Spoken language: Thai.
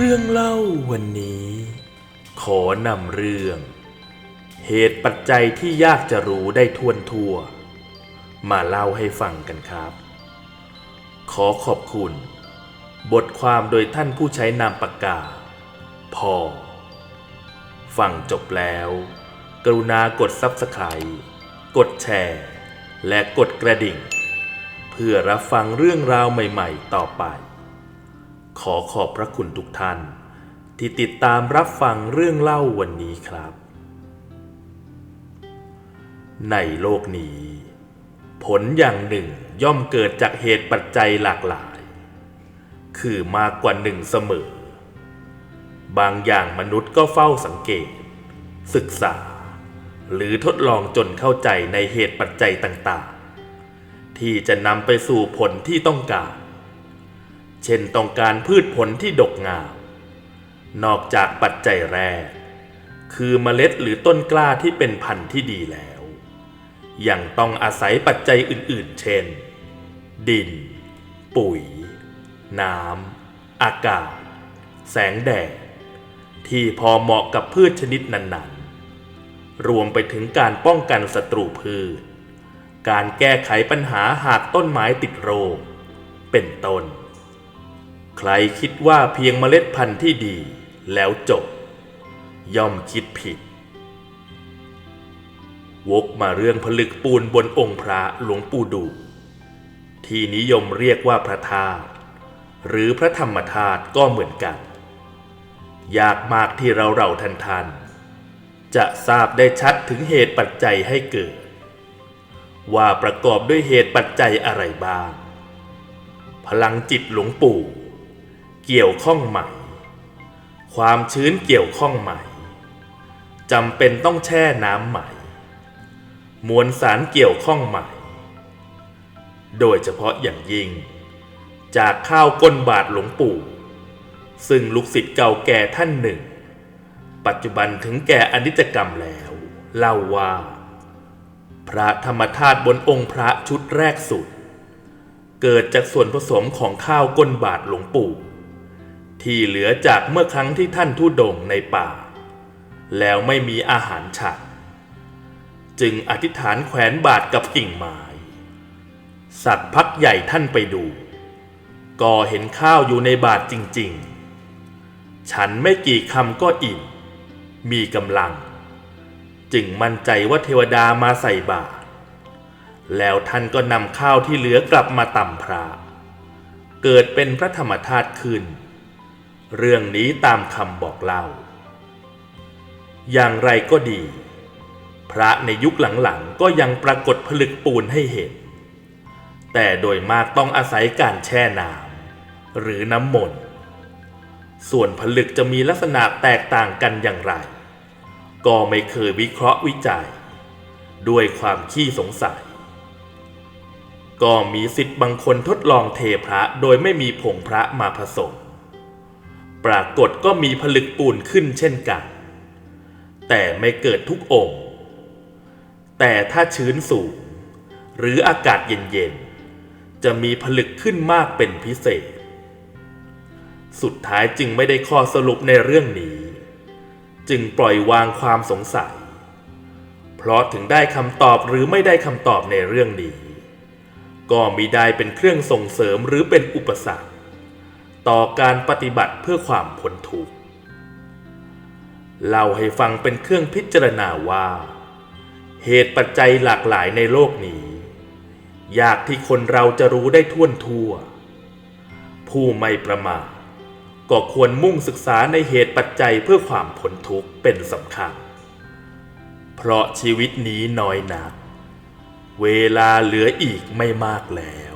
เรื่องเล่าวันนี้ ขอนำเรื่อง เหตุปัจจัยที่ยากจะรู้ได้ทวนทั่ว มาเล่าให้ฟังกันครับ ขอขอบคุณ บทความโดยท่านผู้ใช้นามปากกา พอ ฟังจบแล้ว กรุณากด Subscribe กดแชร์ และกดกระดิ่ง เพื่อรับฟังเรื่องราวใหม่ ๆ ต่อไป ขอขอบพระคุณทุกท่าน ที่ติดตามรับฟังเรื่องเล่าวันนี้ครับ ในโลกนี้ ผลอย่างหนึ่งย่อมเกิดจากเหตุปัจจัยหลากหลาย คือมากกว่าหนึ่งเสมอ บางอย่างมนุษย์ก็เฝ้าสังเกต ศึกษา หรือทดลองจนเข้าใจในเหตุปัจจัยต่างๆ ที่จะนำไปสู่ผลที่ต้องการ เช่นต้องการพืชผลที่ดกงาม นอกจากปัจจัยแรก คือเมล็ดหรือต้นกล้าที่เป็นพันธุ์ที่ดีแล้ว ยังต้องอาศัยปัจจัยอื่นๆ เช่น ดิน ปุ๋ย น้ำ อากาศ แสงแดด ที่พอเหมาะกับพืชชนิดนั้นๆ รวมไปถึงการป้องกันศัตรูพืช การแก้ไขปัญหาหากต้นไม้ติดโรค เป็นต้น ใครคิดว่าเพียงเมล็ดพันธุ์ที่ดีแล้วจบ ย่อมคิดผิด วกมาเรื่องผลึกปูนบนองค์พระหลวงปู่ดู ที่นิยมเรียกว่าพระธาตุหรือพระธรรมธาตุก็เหมือนกัน ยากมากที่เราเราทันทันจะทราบได้ชัดถึงเหตุปัจจัยให้เกิด ว่าประกอบด้วยเหตุปัจจัยอะไรบ้าง พลังจิตหลวงปู่ เกี่ยวข้องไหม่ ความชื้นเกี่ยวข้องไหม่จำเป็นต้องแช่น้ำไหม่ มวลสารเกี่ยวข้องไหม่ โดยเฉพาะอย่างยิ่ง จากข้าวก้นบาทหลวงปู่ ซึ่งลูกศิษย์เก่าแก่ท่านหนึ่ง ปัจจุบันถึงแก่อนิจกรรมแล้ว เล่าว่า พระธรรมธาตุบนองค์พระชุดแรกสุด เกิดจากส่วนผสมของข้าวก้นบาทหลวงปู่ ที่เหลือจากเมื่อครั้งที่ท่านทุดงในป่า แล้วไม่มีอาหารฉันจึงอธิษฐานแขวนบาทกับกิ่งไม้สัตว์พักใหญ่ท่านไปดู ก็เห็นข้าวอยู่ในบาทจริง ๆ ฉันไม่กี่คำก็อิ่ม มีกำลัง จึงมั่นใจว่าเทวดามาใส่บาตรแล้วท่านก็นำข้าวที่เหลือกลับมาตำพระ เกิดเป็นพระธรรมธาตุขึ้น เรื่องนี้ตามคำบอกเล่า อย่างไรก็ดี พระในยุคหลังๆ ก็ยังปรากฏผลึกปูนให้เห็น แต่โดยมากต้องอาศัยการแช่น้ำหรือน้ำมนต์ ส่วนผลึกจะมีลักษณะแตกต่างกันอย่างไร ก็ไม่เคยวิเคราะห์วิจัย ด้วยความขี้สงสัย ก็มีสิทธิ์บางคนทดลองเทพระโดยไม่มีผงพระมาผสม ปรากฏก็มีผลึกปูนขึ้นเช่นกัน แต่ไม่เกิดทุกองค์ แต่ถ้าชื้นสูง หรืออากาศเย็นๆ จะมีผลึกขึ้นมากเป็นพิเศษ สุดท้ายจึงไม่ได้ข้อสรุปในเรื่องนี้ จึงปล่อยวางความสงสัย เพราะถึงได้คำตอบหรือไม่ได้คำตอบในเรื่องนี้ ก็มิได้เป็นเครื่องส่งเสริมหรือเป็นอุปสรรค ต่อการปฏิบัติเพื่อความพ้นทุกข์เล่าให้ฟังเป็นเครื่องพิจารณาว่า เหตุปัจจัยหลากหลายในโลกนี้ ยากที่คนเราจะรู้ได้ท่วนทั่ว ผู้ไม่ประมาทก็ควรมุ่งศึกษาในเหตุปัจจัยเพื่อความพ้นทุกข์เป็นสำคัญ เพราะชีวิตนี้น้อยนัก เวลาเหลืออีกไม่มากแล้ว